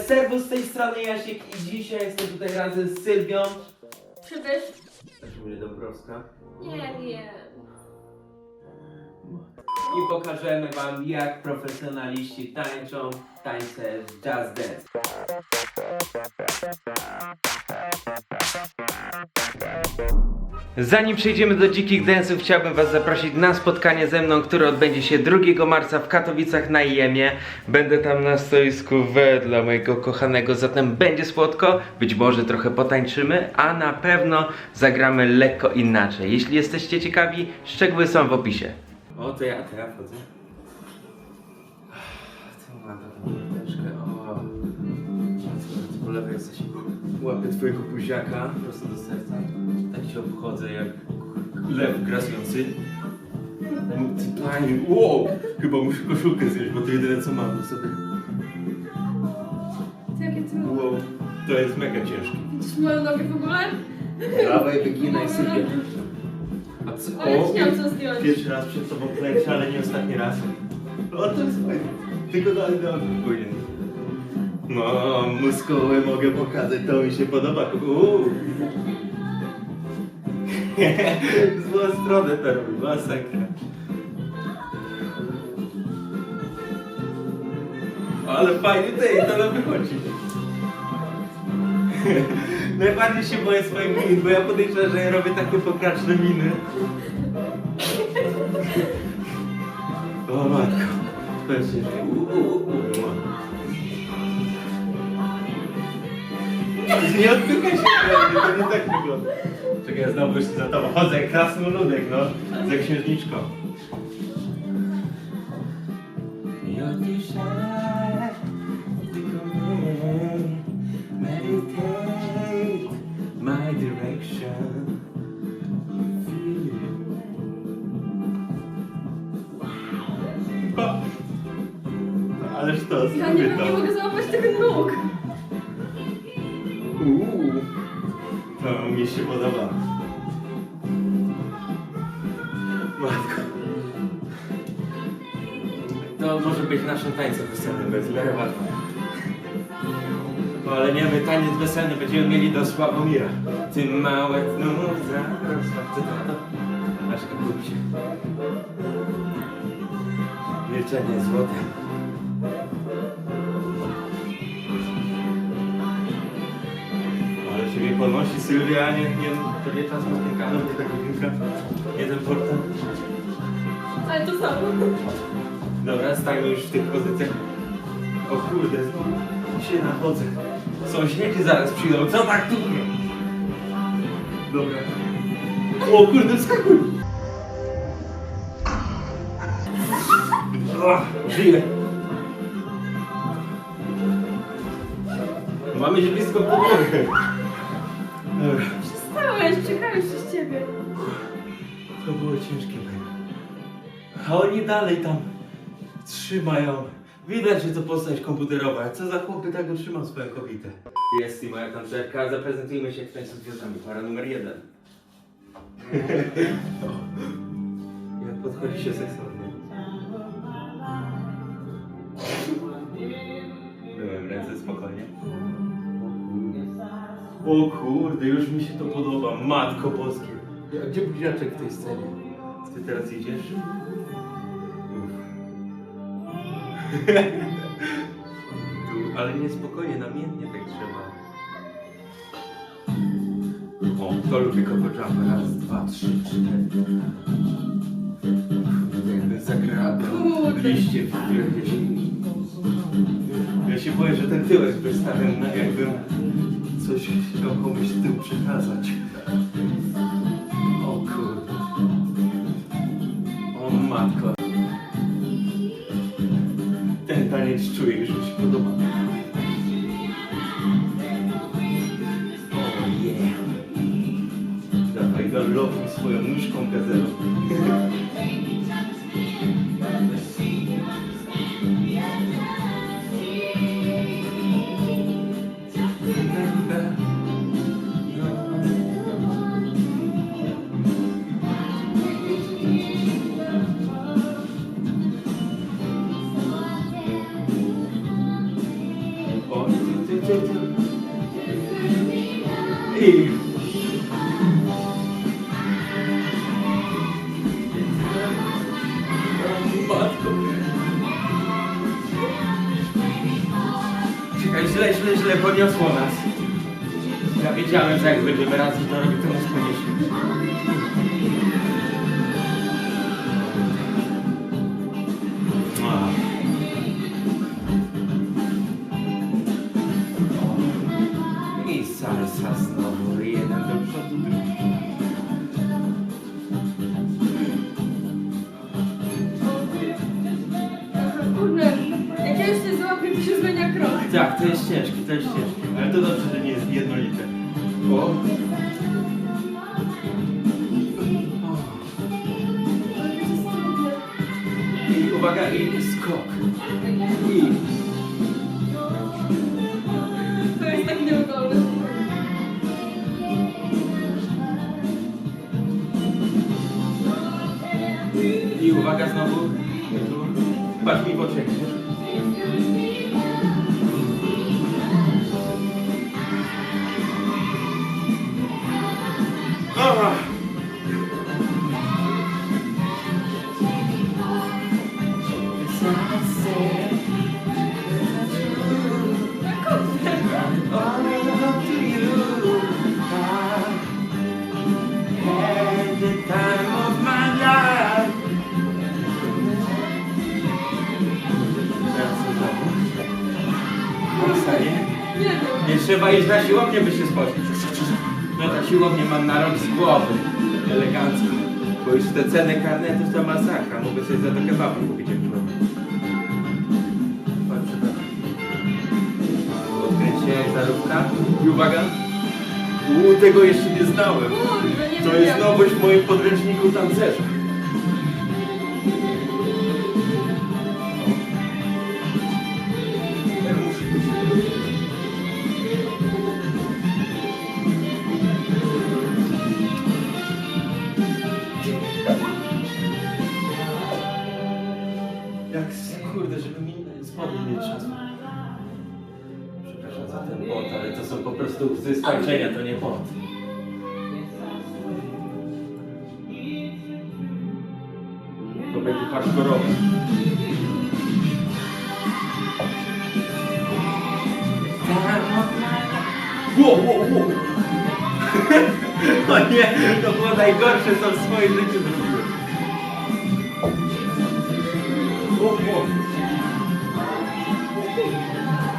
Serwus z tej strony Jasiek i dzisiaj jestem tutaj razem z Sylwią. Przybysz? Szczególnie Dąbrowska. Nie wiem. I pokażemy wam jak profesjonaliści tańczą tańce Just Dance. Zanim przejdziemy do dzikich dance'ów, chciałbym Was zaprosić na spotkanie ze mną, które odbędzie się 2 marca w Katowicach na Jemie. Będę tam na stoisku wedle mojego kochanego, zatem będzie słodko, być może trochę potańczymy, a na pewno zagramy lekko inaczej. Jeśli jesteście ciekawi, szczegóły są w opisie. O, to ja, to ja wchodzę. Co mam taką kurteczkę? O, co po lewej jesteś? Łapię twojego buziaka prosto do serca. Tak się obchodzę jak lew grasujący. Ty Panie, wow! Chyba muszę koszulkę zjeść, bo to jedyne co mam sobie. Ty jakie ty Wow, to jest mega ciężkie. Widzisz moją nogę w ogóle? Dawaj, wyginaj sobie. Zdjąć. Pierwszy raz przed tobą klęczę, ale nie ostatni raz. O, to jest fajne. Tylko dalej na powinien. No, muskuły mogę pokazać, to mi się podoba. Uuu. Złą stronę to robi, masakra. Ale fajnie tej, to nam wychodzi. Najbardziej się boję swoich min, bo ja podejrzewam, że ja robię takie pokraczne miny. O matko. Pewnie. Nie odpychaj się pewnie, to nie tak wygląda. Czekaj, ja znowu jeszcze za tobą chodzę jak krasnoludek, no. Za księżniczką. Ależ to, Ja nie nie mogę załapać tego nóg. Uuu. To mi się podoba. Matko. To może być naszym tańcem weselnym, bez łatwo. No ale nie, my taniec weselny będziemy mieli do Sławomira. Ty małe znów to? Aż kapuj się. Milczenie złote. Ponosi Sylwia, nie, nie, to nie czas spotkano, nie ta godzinka, nie ten portal. Ale to samo. Dobra, stajmy już w tych pozycjach. O kurde, znowu się nachodzę. Sąsiedzi zaraz przyjdą, co tak tu? Dobra. O kurde, wskakuj! O, żyję. Mamy się blisko podłogi. Dobra. Przestałeś, czekałem przez ciebie. To było ciężkie. A oni dalej tam trzymają. Widać, że to postać komputerowa. Co za chłopy tak utrzymał swoją kobietę. Jest i moja tancerka. Zaprezentujmy się w tańcu z gwiazdami. Para numer jeden. Jak podchodzi się seksownie. O kurde, już mi się to podoba. Matko boskie. A gdzie buziaczek w tej scenie? Ty teraz idziesz? Uff. tu, ale niespokojnie, namiętnie tak trzeba. O, to lubi Coco Jump. Raz, dwa, trzy, cztery. Jakby zagrała liście w jakieś... Ja się boję, że ten tyłek wystawiam, na jakbym coś chciał komuś z tyłu przekazać. Źle, źle, źle poniosło nas. Ja wiedziałem, że jak będziemy razem, to robię to nas poniesie. I salsa znowu, jeden do przodu, drugi. Kurde, jak ja już się załapię, to się. Tak, to jest ciężkie, to jest ciężkie. Ale to dobrze, że nie jest jednolite. O. I uwaga, i skok. I... To jest tak nieudolne. I uwaga znowu. Patrz mi w oczy. Trzeba iść na siłownię, by się spocić. No ta siłownię mam na rok z głowy. Elegancko. Bo już te ceny karnetów to masakra. Mogę sobie za to kebaba kupić jak człowiek. Zarówka. I uwaga. Uuu, tego jeszcze nie znałem. To jest nowość w moim podręczniku tancerza. Kurde, żeby mi spodnie nie trzasły. Przepraszam za ten pot, ale to są po prostu łzy skończenia, to nie pot. To będzie hardkorowe. Wow, wow, wow. O nie, to było najgorsze, co w swoim życiu zrobiłem. O.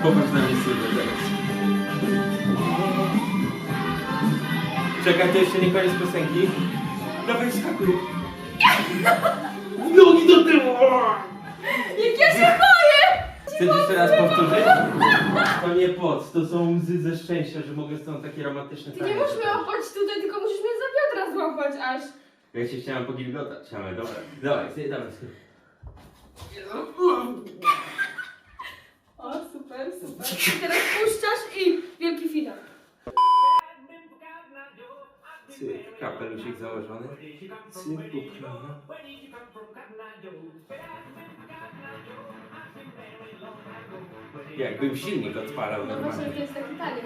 Popatrz na mnie Sylwę teraz. Czekaj, to jeszcze nie koniec piosenki. Dawaj, skakuj. Nogi do tyłu! Jak ja się boję! Chcesz jeszcze raz powtórzyć? To nie pot, to są łzy ze szczęścia, że mogę stąd takie romantyczne Ty nie tanie możesz mnie zagrać. łapać tutaj, tylko musisz mnie za biodra złapać aż. Ja się chciałem pogilgotać, ale dobra. Dawaj, ty, dawaj. O, super, super. I teraz puszczasz i wielki finał. Cyk, kapelusik założony. Cyk, poprawa. Jakbym silnik odpalał No właśnie, normalnie. to jest taki taniec.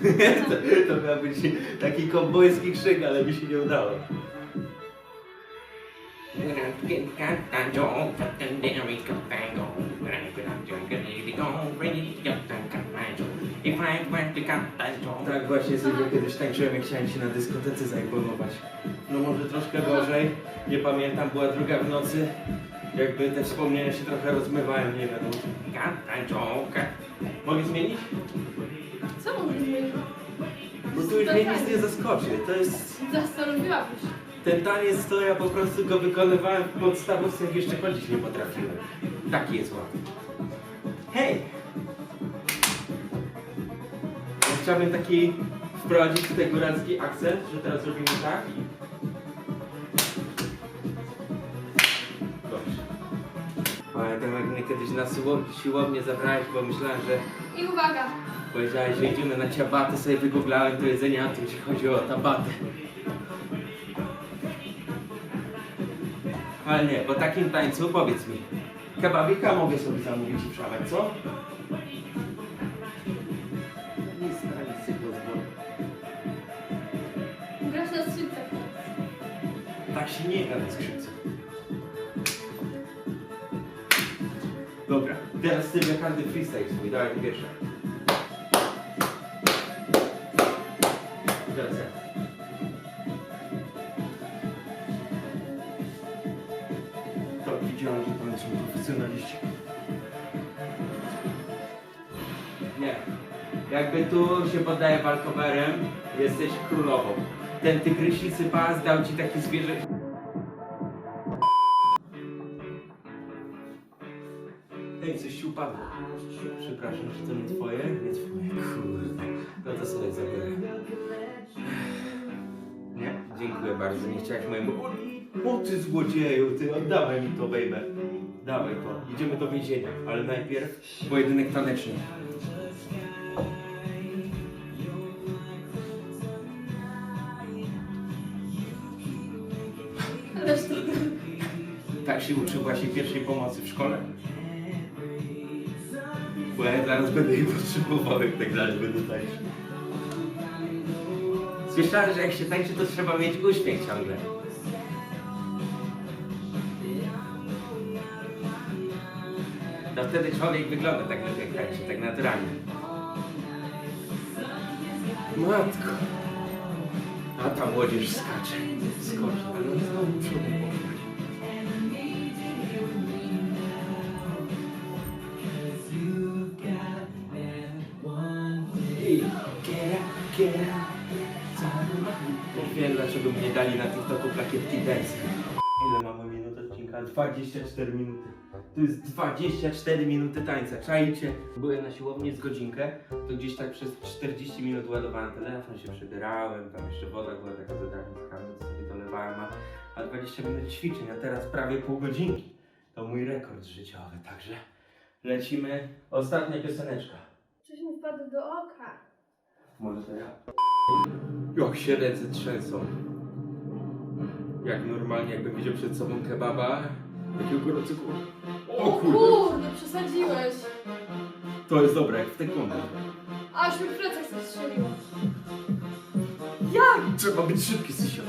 to, to miał być taki kowbojski krzyk, ale mi się nie udało. Tak właśnie sobie kiedyś tańczyłem, jak chciałem się na dyskotece zaimponować. No może troszkę gorzej, nie pamiętam, była druga w nocy. Jakby te wspomnienia się trochę rozmywają, nie wiadomo. Mogę zmienić? Co możesz zmienić? Bo tu już mnie nic nie zaskoczy. To jest... Zastanowiłabyś. Ten taniec to ja po prostu go wykonywałem w podstawówce, jak jeszcze chodzić nie potrafiłem. Taki jest ład. Hej! Chciałbym taki wprowadzić tutaj góralski akcent, że teraz robimy tak i... Dobrze. Pamiętam jak mnie kiedyś na siło- siłownię zabrałeś, bo myślałem, że I uwaga. Powiedziałeś, że idziemy na ciabaty, sobie wygooglałem to jedzenie, a tu ci chodzi o tabaty. Ale nie, po takim tańcu powiedz mi, kebabika mogę sobie zamówić i przelać, co? Tak się nie gra na skrzypcu. Dobra, teraz ty każdy freestyle swój, dawaj pierwsza. Teraz ja. To widziałem, że pan są profesjonaliści. Nie. Jakby tu się poddaje walkowerem, jesteś królową. Ten tygrysicy pas dał ci taki zwierzę... Przepraszam, czy to nie twoje? Nie twoje, kurde. No to sobie zabiorę. Nie? Dziękuję bardzo, nie chciałeś mojemu... O ty złodzieju, ty oddawaj mi to, baby. Dawaj to, idziemy do więzienia, ale najpierw pojedynek taneczny. Tak się uczy właśnie pierwszej pomocy w szkole. Bo ja zaraz będę jej potrzebował, jak tak dalej będę tańczył. Słyszałem, że jak się tańczy, to trzeba mieć uśmiech ciągle. To wtedy człowiek wygląda tak jak tańczy, tak naturalnie. Matko. A ta młodzież skacze. Skoczy, ale znowu przodem poszła. Wiem dlaczego mnie dali na TikToku plakietki dance. Ile mamy minut odcinka? 24 minuty. To jest 24 minuty tańca. Czajcie? Byłem na siłowni z godzinkę, to gdzieś tak przez 40 minut ładowałem telefon, się przebierałem, tam jeszcze woda była taka za kranu, to sobie dolewałem, a, a 20 minut ćwiczeń, a teraz prawie pół godzinki. To mój rekord życiowy, także lecimy. Ostatnia pioseneczka. Coś mi wpadło do oka. Może to ja. Jak się ręce trzęsą. Jak normalnie, jakbym widział przed sobą kebaba. Takiego gorącego. O kurde! Kurde, przesadziłeś. To jest dobre, jak w taekwondo. Aż mi w plecach zastrzeliło. Trzeba być szybki, Sysio.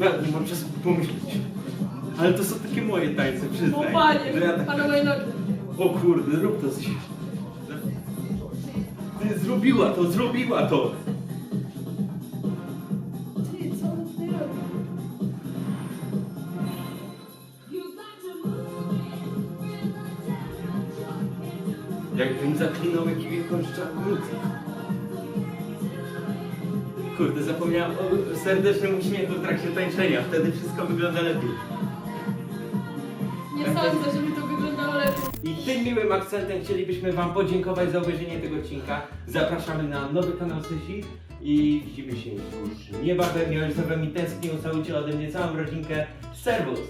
Nie mam czasu pomyśleć. Ale to są takie moje tańce, O przyznaj. panie, Że ja tak- pana moje nogi. O kurde, rób to coś. Ty zrobiła to, zrobiła to! Ty, co on tutaj robi? Jakbym zaklinał jakiegoś czarnuca. Kurde, zapomniałem o serdecznym uśmiechu w trakcie tańczenia. Wtedy wszystko wygląda lepiej. Nie sądzę, żeby to wyglądało lepiej. I tym miłym akcentem chcielibyśmy Wam podziękować za obejrzenie tego odcinka. Zapraszamy na nowy kanał Sysi i widzimy się już niebawem. Ja już za Wami tęsknię. Całujcie ode mnie całą rodzinkę. Serwus!